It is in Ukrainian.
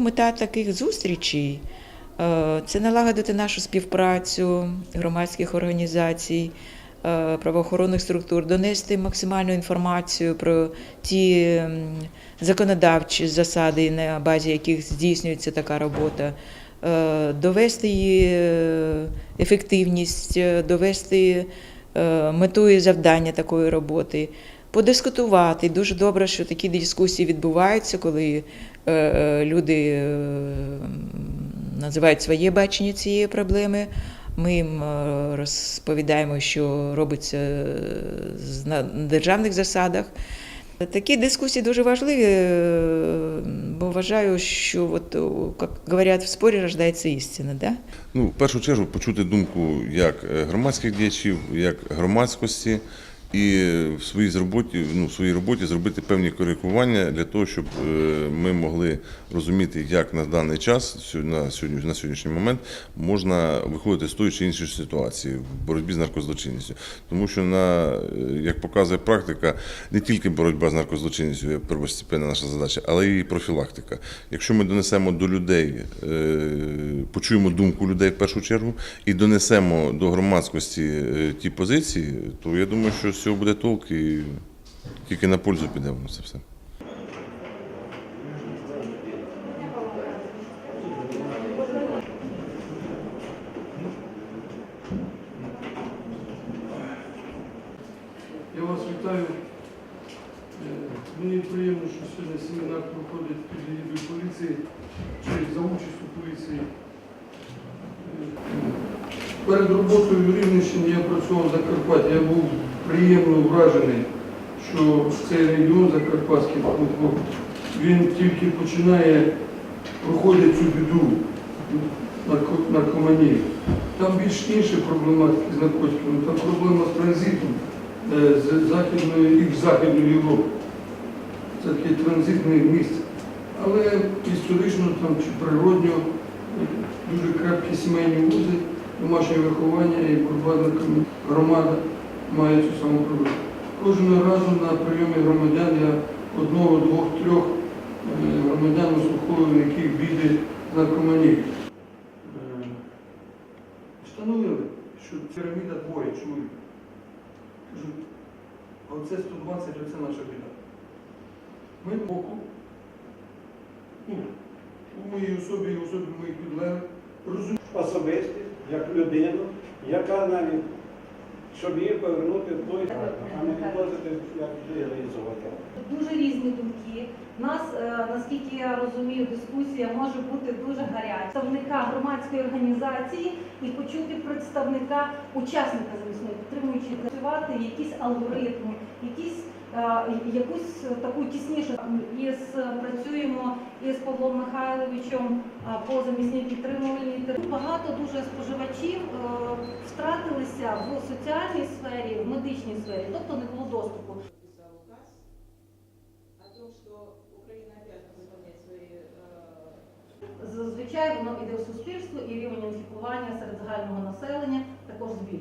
Мета таких зустрічей е, це налагодити нашу співпрацю громадських організацій, е, правоохоронних структур, донести максимальну інформацію про ті законодавчі засади, на базі яких здійснюється така робота, е, довести її ефективність, довести мету і завдання такої роботи. Подискутувати. Дуже добре, що такі дискусії відбуваються, коли е, е, люди е, називають своє бачення цієї проблеми. Ми їм розповідаємо, що робиться на державних засадах. Такі дискусії дуже важливі, бо вважаю, що от, як говорять, в спорі рождається істина. Да? Ну, в першу чергу почути думку як громадських діячів, як громадськості, і в своїй роботі, ну, в своїй роботі зробити певні коригування для того, щоб е, ми могли розуміти, як на даний час, на сьогодні, на сьогоднішній момент, можна виходити з тої чи іншої ситуації в боротьбі з наркозлочинністю. Тому що, на, е, як показує практика, не тільки боротьба з наркозлочинністю є первостепенна наша задача, але і профілактика. Якщо ми донесемо до людей, е, почуємо думку людей в першу чергу і донесемо до громадськості ті позиції, то я думаю, що з цього буде толк і тільки на пользу піде воно це все. Я вас вітаю. Е, Мені приємно, що сьогодні семінар проходить під егідою поліції чи за участю поліції. Е, Перед роботою в Рівненщині я працював в Закарпатті. Я був приємно вражений, що цей регіон Закарпатський він тільки починає проходити цю біду нарко- наркоманії. Там більш інша проблематика з наркотиками, там проблема з транзитом е, з Західної і в Західну Європу. Це таке транзитне місце. Але історично там чи природньо е, дуже крепкі сімейні вузи, домашнє виховання і боротьба громада має цю саму проблему. Кожного разу на прийомі громадян я одного, двох, трьох е, громадян вислуховую, яких біди з наркоманією. Е, Встановили, що піраміда двоє чоловік. Кажуть, а оце 120, оце наша біда. Ми боку, ну, у моїй особі і особі моїх підлеглих, розуміємо, особистість, як людину, яка навіть, щоб її повернути в той, а не відносити як реалізувати. Дуже різні думки. У нас, е, наскільки я розумію, дискусія може бути дуже гаряча. Представника громадської організації і почути представника учасника замісної підтримуючи працювати якісь алгоритми, якісь якусь таку тіснішу із працюємо із Павлом Михайловичем е, по замісній підтримувальній терапії. Багато дуже споживачів е, втратилися в соціальній сфері, в медичній сфері, тобто не було доступу. Зазвичай воно йде в суспільство і рівень інфікування серед загального населення також збільшується.